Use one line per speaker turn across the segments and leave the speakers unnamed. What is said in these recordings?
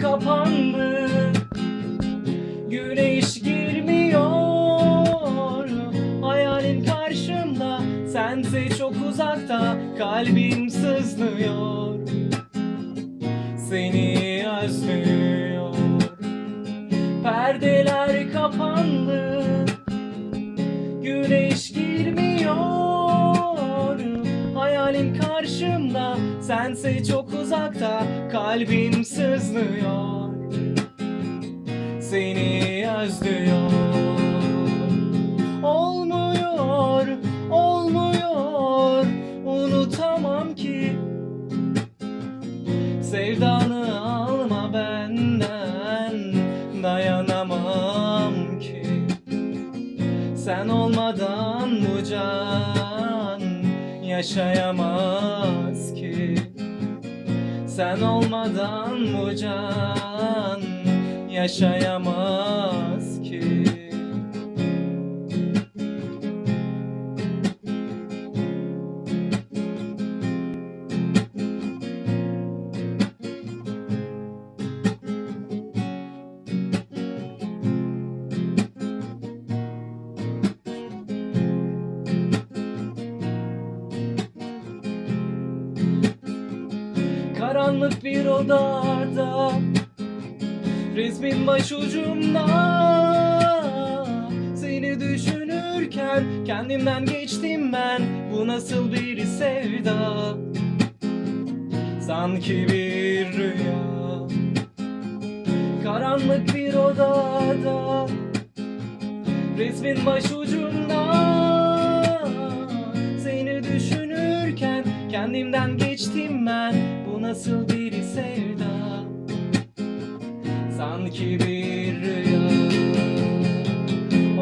kapandı. Güneş girmiyor. Hayalin karşımda. Sense çok uzakta. Kalbim sızlıyor. Seni özlüyor. Perdeler kapandı. Güneş girmiyor. Hayalim karşımda. Sense çok uzakta Kalbim sızlıyor. Seni özlüyor. Olmuyor, olmuyor. Unutamam ki. Sevdanı alma benden Dayanamam ki. Sen olmadan bu can Yaşayamaz ki. Sen olmadan bu can Yaşayamaz Karanlık bir odada Resmin başucumda Seni düşünürken Kendimden geçtim ben Bu nasıl bir sevda? Sanki bir rüya. Karanlık bir odada Resmin başucumda Seni düşünürken Kendimden geçtim ben Nasıl bir sevda? Sanki bir rüya.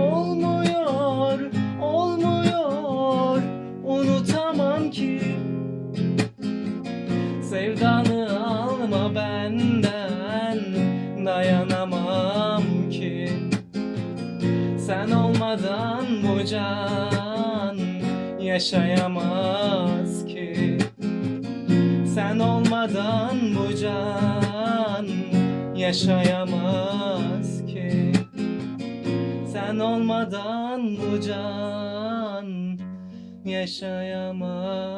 Olmuyor, olmuyor. Unutamam ki. Sevdanı alma benden Dayanamam ki. Sen olmadan bu can Yaşayamaz ki. Sen olmadan bu can Yaşayamaz ki. Sen olmadan bu can Yaşayamaz